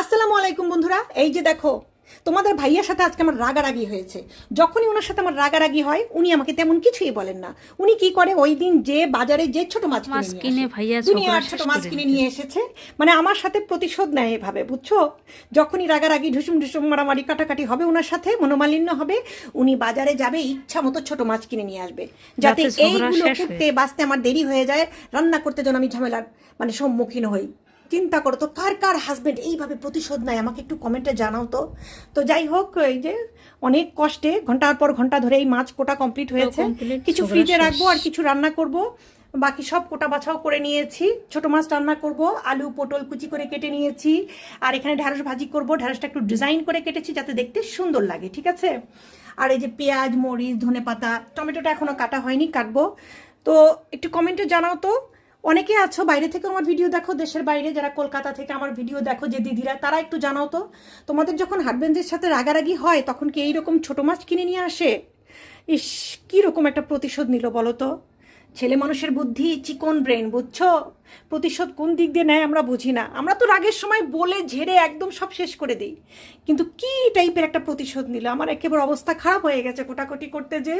আসসালামু আলাইকুম বন্ধুরা এই যে দেখো তোমাদের ভাইয়ার সাথে আজকে আমার রাগারাগি হয়েছে। যখনই ওনার সাথে আমার রাগারাগি হয় উনি আমাকে তেমন কিছুই বলেন না। উনি কি করে ওই দিন যে বাজারে যে ছোট মাছ কিনে ভাইয়া দুনিয়ার ছোট মাছ কিনে নিয়ে এসেছে। মানে আমার সাথে প্রতিশোধ নেয় এভাবে বুঝছ? যখনই রাগারাগি ঢুসুম ঢুসুম মারামারি কাটাকাটি হবে ওনার সাথে মনোমালিন্য হবে উনি বাজারে যাবে ইচ্ছা মতো ছোট মাছ কিনে নিয়ে আসবে। যাতে যাতে এইগুলো করতে বাঁচতে আমার দেরি হয়ে যায় রান্না করতে যেন আমি ঝামেলার মানে সম্মুখীন হই। চিন্তা করো তো কার কার হাজবেন্ড এইভাবে প্রতিশোধ নেয়? আমাকে একটু কমেন্টে জানাও তো। তো যাই হোক এই যে অনেক কষ্টে ঘণ্টার পর ঘণ্টা ধরে এই মাছ কোটা কমপ্লিট হয়েছে। কিছু ফ্রিজে রাখব আর কিছু রান্না করব। বাকি সব কোটা বাছাও করে নিয়েছি। ছোট মাছ রান্না করব আলু পটল কুচি করে কেটে নিয়েছি। আর এখানে ঢ্যাঁড়স ভাজি করব। ঢ্যাঁড়সটা একটু ডিজাইন করে কেটেছি যাতে দেখতে সুন্দর লাগে ঠিক আছে? আর এই যে পেঁয়াজ মরিচ ধনে পাতা টমেটোটা এখনও কাটা হয়নি কাটবো। তো একটু কমেন্টে জানাও তো। অনেকে আছো, বাইরে থেকে আমার ভিডিও দেখো, দেশের বাইরে যারা কলকাতা থেকে আমার ভিডিও দেখো, যে দিদিরা, তারা একটু জানাও তো। তোমাদের যখন হাজবেন্ডের সাথে রাগারাগি হয়, তখন কি এইরকম ছোট মাছ কিনে নিয়ে আসে? ইস, কীরকম একটা প্রতিশোধ নিল বলো তো? ছেলে মানুষের বুদ্ধি, চিকন ব্রেন বুঝছ? প্রতিশোধ কোন দিক দিয়ে নেয় আমরা বুঝি না। আমরা তো রাগের সময় বলে ঝেড়ে একদম সব শেষ করে দিই। কিন্তু কি টাইপের একটা প্রতিশোধ নিল? আমার একেবারে অবস্থা খারাপ হয়ে গেছে, কোটাকুটি করতে যে।